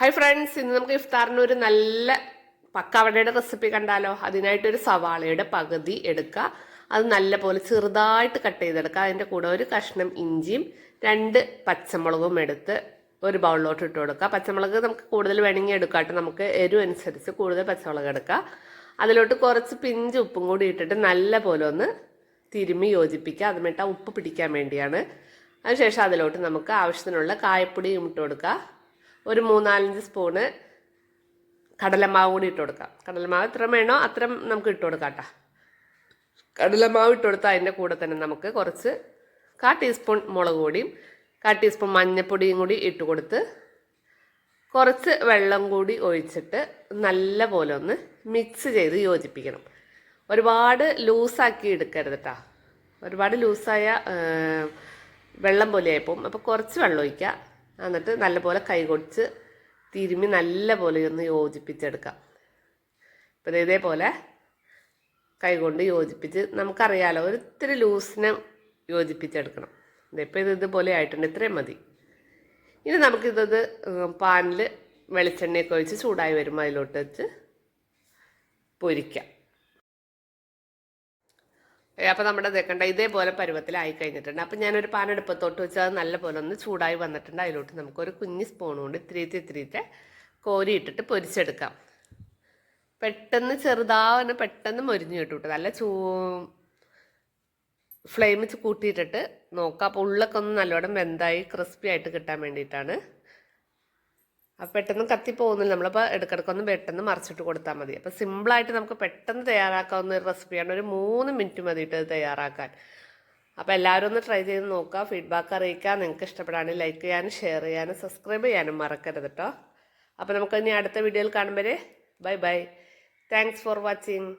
Hi friends ഇന്ന് നമുക്ക് ഇഫ്താറിന് ഒരു നല്ല പക്കവടയുടെ റെസിപ്പി കണ്ടാലോ? അതിനായിട്ടൊരു സവാളയുടെ പകുതി എടുക്കുക. അത് നല്ലപോലെ ചെറുതായിട്ട് കട്ട് ചെയ്തെടുക്കുക. അതിന്റെ കൂടെ ഒരു കഷ്ണം ഇഞ്ചിയും രണ്ട് പച്ചമുളകും എടുത്ത് ഒരു ബൗളിലോട്ട് ഇട്ട് കൊടുക്കുക. പച്ചമുളക് നമുക്ക് കൂടുതൽ വേണമെങ്കിൽ എടുക്കാട്ട് നമുക്ക് എരിവ് അനുസരിച്ച് കൂടുതൽ പച്ചമുളക് എടുക്കുക അതിലോട്ട് കുറച്ച് പിഞ്ച് ഉപ്പും കൂടി ഇട്ടിട്ട് നല്ല പോലെ ഒന്ന് തിരുമ്മി യോജിപ്പിക്കുക. അതുമായിട്ട് ആ ഉപ്പ് പിടിക്കാൻ വേണ്ടിയാണ്. അതിനുശേഷം അതിലോട്ട് നമുക്ക് ആവശ്യത്തിനുള്ള കായപ്പൊടിയും ഇട്ട് കൊടുക്കുക. ഒരു മൂന്നാലഞ്ച് സ്പൂണ് കടലമാവ് കൂടി ഇട്ട് കൊടുക്കാം. കടലമാവ് എത്ര വേണോ അത്ര നമുക്ക് ഇട്ട് കൊടുക്കാം കേട്ടോ കടലമാവ് ഇട്ട് കൊടുത്താൽ അതിന്റെ കൂടെ തന്നെ നമുക്ക് കുറച്ച് കാ ടീസ്പൂൺ മുളക് പൊടിയും കാ ടീസ്പൂൺ മഞ്ഞൾപ്പൊടിയും കൂടി ഇട്ട് കൊടുത്ത് കുറച്ച് വെള്ളം കൂടി ഒഴിച്ചിട്ട് നല്ല പോലെ ഒന്ന് മിക്സ് ചെയ്ത് യോജിപ്പിക്കണം. ഒരുപാട് ലൂസാക്കി എടുക്കരുത് കേട്ടോ ഒരുപാട് ലൂസായ വെള്ളം പോലെ ആയപ്പോൾ അപ്പോൾ കുറച്ച് വെള്ളം ഒഴിക്കുക. എന്നിട്ട് നല്ലപോലെ കൈകൊടിച്ച് തിരുമ്മി നല്ല പോലെ ഒന്ന് യോജിപ്പിച്ചെടുക്കാം. അപ്പം ഇതേപോലെ കൈകൊണ്ട് യോജിപ്പിച്ച് നമുക്കറിയാലോ ഒരിത്തിരി ലൂസിനെ യോജിപ്പിച്ചെടുക്കണം. ഇതിപ്പോൾ ഇത് ഇതുപോലെ ആയിട്ടുണ്ട് ഇത്രയും മതി. ഇനി നമുക്കിതത് പാനിൽ വെളിച്ചെണ്ണയൊക്കെ ഒഴിച്ച് ചൂടായി വരുമ്പോൾ അതിലോട്ട് വെച്ച് പൊരിക്കാം. അപ്പോൾ നമ്മുടെ ഇതേക്കണ്ട ഇതേപോലെ പരുവത്തിലായി കഴിഞ്ഞിട്ടുണ്ട്. അപ്പം ഞാനൊരു പാൻ അടുപ്പത്തോട്ട് വെച്ച് അത് നല്ല പോലെ ഒന്ന് ചൂടായി വന്നിട്ടുണ്ട്. അതിലോട്ട് നമുക്കൊരു കുഞ്ഞ് സ്പൂൺ കൊണ്ട് ഇത്തിരിത്തെ ഇത്തിരിത്തെ കോരി ഇട്ടിട്ട് പൊരിച്ചെടുക്കാം. പെട്ടെന്ന് ചെറുതാവുന്ന പെട്ടെന്ന് മൊരിഞ്ഞു കേട്ടോ നല്ല ചൂ ഫ്ലെയിം കൂട്ടിയിട്ടിട്ട് നോക്കാം. അപ്പോൾ ഉള്ളൊക്കെ ഒന്ന് നല്ലോണം വെന്തായി ക്രിസ്പി ആയിട്ട് കിട്ടാൻ വേണ്ടിയിട്ടാണ്. അപ്പോൾ പെട്ടെന്ന് കത്തി പോകുന്നില്ല നമ്മളപ്പോൾ ഇടയ്ക്കിടയ്ക്കൊന്ന് പെട്ടെന്ന് മറിച്ചിട്ട് കൊടുത്താൽ മതി. അപ്പോൾ സിമ്പിളായിട്ട് നമുക്ക് പെട്ടെന്ന് തയ്യാറാക്കാവുന്ന ഒരു റെസിപ്പിയാണ് ഒരു മൂന്ന് മിനിറ്റ് മതിയിട്ട് തയ്യാറാക്കാൻ. അപ്പോൾ എല്ലാവരും ഒന്ന് ട്രൈ ചെയ്ത് നോക്കുക. ഫീഡ്ബാക്ക് അറിയിക്കുക. നിങ്ങൾക്ക് ഇഷ്ടപ്പെടാണെങ്കിൽ ലൈക്ക് ചെയ്യാനും ഷെയർ ചെയ്യാനും സബ്സ്ക്രൈബ് ചെയ്യാനും മറക്കരുത് കേട്ടോ അപ്പോൾ നമുക്ക് ഇനി അടുത്ത വീഡിയോയിൽ കാണുമ്പോൾ bye bye thanks for watching